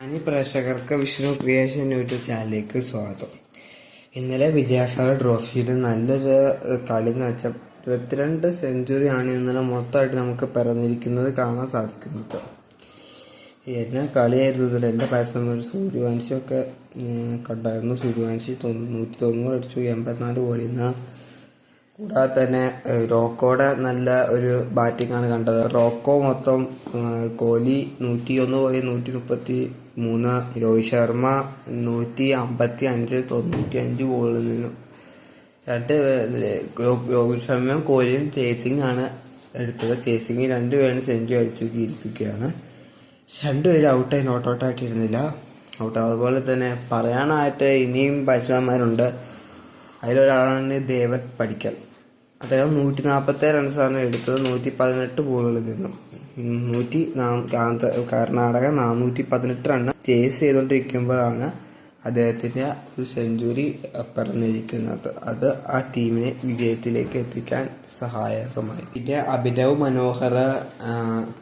മാന്യ പ്രേക്ഷകർക്ക് Vishnu creation YouTube ചാനലിലേക്ക് സ്വാഗതം. ഇന്നലെ വിദ്യാസാഗർ ട്രോഫിയിൽ നല്ലൊരു കളി എന്ന് വെച്ചാൽ ഇരുപത്തിരണ്ട് സെഞ്ചുറിയാണ് ഇന്നലെ മൊത്തമായിട്ട് നമുക്ക് പിറന്നിരിക്കുന്നത് കാണാൻ സാധിക്കുന്നത്. എന്നെ കളിയായിരുന്നു ഇതിൽ എന്റെ ബാറ്റ്സ്മാൻമാർ സൂര്യവംശിയൊക്കെ ഏഹ്, കണ്ടായിരുന്നു. സൂര്യവാൻഷി തൊണ്ണൂറ്റി തൊണ്ണൂറ് അടിച്ചു. എൺപത്തിനാല് ബോളിൽ കൂടാതെ തന്നെ റോക്കോടെ നല്ല ഒരു ബാറ്റിംഗ് ആണ് കണ്ടത്. റോക്കോ മൊത്തം കോഹ്ലി നൂറ്റി ഒന്ന് പോയി നൂറ്റി മുപ്പത്തി മൂന്ന് രോഹിത് ശർമ്മ നൂറ്റി അമ്പത്തി അഞ്ച് തൊണ്ണൂറ്റി അഞ്ച് ബോളിൽ നിന്നും രണ്ട് രോഹിത് ശർമ്മയും കോഹ്ലിയും ചേസിംഗ് ആണ് എടുത്തത്. ചേസിംഗ് രണ്ടുപേരും സെഞ്ചുറി അടിച്ചു ഇരിക്കുകയാണ് രണ്ടുപേരും ഔട്ടായി നോട്ട് ഔട്ട് ആയിട്ടിരുന്നില്ല. ഔട്ട് അതുപോലെ തന്നെ പറയാനായിട്ട് ഇനിയും ബാറ്റ്സ്മാൻമാരുണ്ട് അതിലൊരാളാണ് ദേവത് പടിക്കൽ. അദ്ദേഹം നൂറ്റി നാൽപ്പത്തി റൺസാണ് എടുത്തത്. നൂറ്റി പതിനെട്ട് ബോളുകളിൽ നിന്നും. നൂറ്റി കർണാടക നാനൂറ്റി പതിനെട്ട് റണ്ണ് ചേസ് ചെയ്തുകൊണ്ടിരിക്കുമ്പോഴാണ് അദ്ദേഹത്തിന്റെ ഒരു സെഞ്ചുറി പറഞ്ഞിരിക്കുന്നത് അത് ആ ടീമിനെ വിജയത്തിലേക്ക് എത്തിക്കാൻ സഹായകമായി. പിന്നെ അഭിനവ് മനോഹർ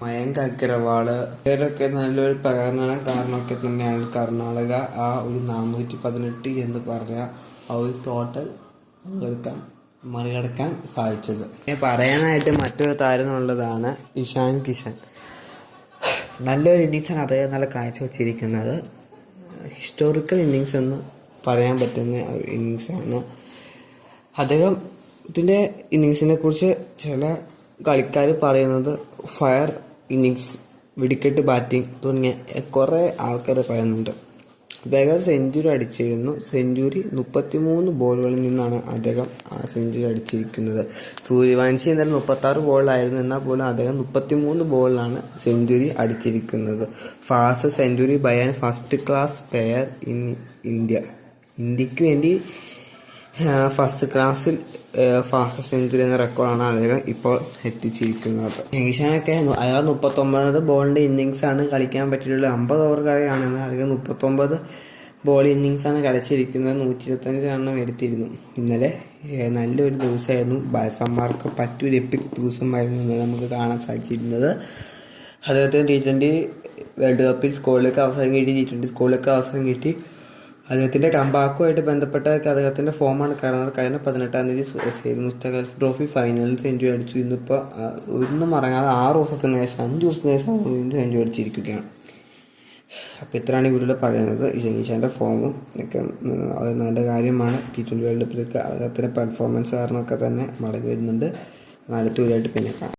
മയങ്ക അഗ്രവാൾ ഇവരൊക്കെ നല്ലൊരു പ്രകടനം കാരണമൊക്കെ തന്നെയാണ്. കർണാടക ആ ഒരു നാനൂറ്റി പതിനെട്ട് എന്ന് പറഞ്ഞ ആ ഒരു ടോട്ടൽ പങ്കെടുക്കാൻ മറികടക്കാൻ സാധിച്ചത്. പറയാനായിട്ട് മറ്റൊരു താരം എന്നുള്ളതാണ് ഇഷാൻ കിഷൻ. നല്ലൊരു ഇന്നിങ്സാണ് അദ്ദേഹം നല്ല കാഴ്ചവെച്ചിരിക്കുന്നത് ഹിസ്റ്റോറിക്കൽ ഇന്നിങ്സ് എന്ന് പറയാൻ പറ്റുന്ന ഇന്നിങ്സ് ഇന്നിങ്സാണ് അദ്ദേഹം ഇതിന്റെ ഇന്നിങ്സിനെ കുറിച്ച് ചില കളിക്കാർ പറയുന്നത് ഫയർ ഇന്നിങ്സ് വെടിക്കെട്ട് ബാറ്റിംഗ് തുടങ്ങിയ കുറേ ആൾക്കാർ പറയുന്നുണ്ട്. അദ്ദേഹം സെഞ്ചുറി അടിച്ചിരുന്നു. സെഞ്ചുറി മുപ്പത്തിമൂന്ന് ബോളുകളിൽ നിന്നാണ് അദ്ദേഹം ആ സെഞ്ചുറി അടിച്ചിരിക്കുന്നത്. സൂര്യവംശി എന്നാലും മുപ്പത്താറ് ബോളിലായിരുന്നു. എന്നാൽ പോലും അദ്ദേഹം മുപ്പത്തിമൂന്ന് ബോളിലാണ് century അടിച്ചിരിക്കുന്നത്. Fast century by and first class player in India. ഇന്ത്യയ്ക്ക് വേണ്ടി ഫസ്റ്റ് ക്ലാസ്സിൽ ഫാസ്റ്റ് സെഞ്ചുറി എന്ന റെക്കോർഡാണ് അദ്ദേഹം ഇപ്പോൾ എത്തിച്ചിരിക്കുന്നത്. ഏഷ്യാനൊക്കെ അയാൾ മുപ്പത്തൊമ്പത് ബോളിന്റെ ഇന്നിങ്സാണ് കളിക്കാൻ പറ്റിയിട്ടുള്ളത്. അമ്പത് ഓവർ കളിയാണെന്ന് അദ്ദേഹം മുപ്പത്തൊമ്പത് ബോൾ ഇന്നിങ്സാണ് കളിച്ചിരിക്കുന്നത്. നൂറ്റി ഇരുപത്തഞ്ച് എണ്ണം എടുത്തിരുന്നു. ഇന്നലെ നല്ലൊരു ദിവസമായിരുന്നു. ബാറ്റ്സ്മാൻമാർക്ക് പറ്റൊരു എപ്പിക് ദിവസമായിരുന്നു ഇന്നലെ നമുക്ക് കാണാൻ സാധിച്ചിരുന്നത്. അദ്ദേഹത്തിന് ടി ട്വന്റി വേൾഡ് കപ്പിൽ സ്കോളിലേക്ക് അവസരം കിട്ടി. ടി ട്വന്റി സ്കോളിലേക്ക് അവസരം കിട്ടി. അദ്ദേഹത്തിന്റെ കമ്പാക്കുമായിട്ട് ബന്ധപ്പെട്ട അദ്ദേഹത്തിന്റെ ഫോമാണ് കാരണം കഴിഞ്ഞ പതിനെട്ടാം തീയതി സെയ്ദ് മുസ്തഖ് അൽഫ് ട്രോഫി ഫൈനലിൽ സെഞ്ചുറി അടിച്ചു. ഇന്നിപ്പോൾ ഒന്നും മറങ്ങാതെ ആറ് ദിവസത്തിന് ശേഷം അഞ്ച് ദിവസത്തിന് ശേഷം സെഞ്ചുറി അടിച്ചിരിക്കുകയാണ്. അപ്പോൾ ഇത്രയാണ് ഇവിടെ പറയുന്നത്. ഫോം ഫോമും ഒക്കെ അത് നല്ല കാര്യമാണ്. ടി ട്വന്റി വേൾഡ് കപ്പിലേക്ക് അദ്ദേഹത്തിന്റെ പെർഫോമൻസ് കാരണമൊക്കെ തന്നെ മടങ്ങി വരുന്നുണ്ട്. അടുത്ത വീഡിയോ ആയിട്ട് പിന്നെ കാണാം.